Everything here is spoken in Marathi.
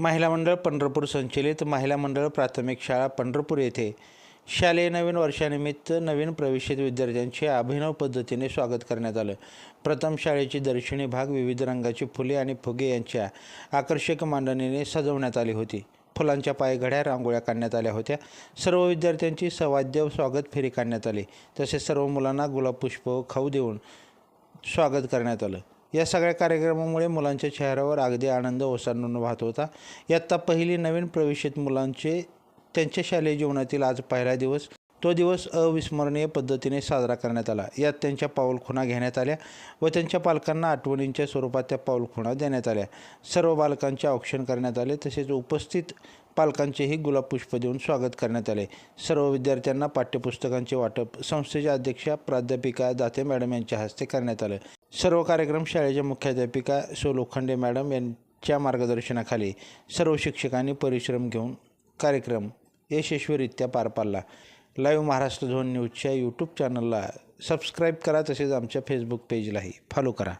महिला मंडळ पंढरपूर संचलित महिला मंडळ प्राथमिक शाळा पंढरपूर येथे. शालेय नवीन वर्षानिमित्त नवीन प्रवेशित विद्यार्थ्यांचे अभिनव पद्धतीने स्वागत करण्यात आलं. प्रथम शाळेची दर्शनी भाग विविध रंगाची फुले आणि फुगे यांच्या आकर्षक मांडणीने सजवण्यात आली होती. फुलांच्या पायघड्या रांगोळ्या काढण्यात आल्या होत्या. सर्व विद्यार्थ्यांची सवाद्य स्वागत फेरी काढण्यात आली. तसेच सर्व मुलांना गुलाब पुष्प खाऊ देऊन स्वागत करण्यात आलं. या सगळ्या कार्यक्रमामुळे मुलांच्या चेहऱ्यावर अगदी आनंद ओसांडून वाहत होता. इयत्ता पहिली नवीन प्रवेशित मुलांचे त्यांच्या शालेय जीवनातील आज पहिला दिवस तो दिवस अविस्मरणीय पद्धतीने साजरा करण्यात आला. यात त्यांच्या पाऊलखुणा घेण्यात आल्या व त्यांच्या पालकांना आठवणींच्या स्वरूपात त्या पाऊलखुणा देण्यात आल्या. सर्व बालकांचे औक्षण करण्यात आले तसेच उपस्थित पालकांचेही गुलाब पुष्प देऊन स्वागत करण्यात आले. सर्व विद्यार्थ्यांना पाठ्यपुस्तकांचे वाटप संस्थेच्या अध्यक्षा प्राध्यापिका दाते मॅडम यांच्या हस्ते करण्यात आलं. सर्व कार्यक्रम शाळेच्या मुख्याध्यापिका सो लोखंडे मॅडम यांच्या मार्गदर्शनाखाली सर्व शिक्षकांनी परिश्रम घेऊन कार्यक्रम यशस्वीरित्या पार पाडला. लाईव्ह महाराष्ट्र झोन न्यूजच्या यूट्यूब चॅनलला सबस्क्राईब करा तसेच आमच्या फेसबुक पेजलाही फॉलो करा.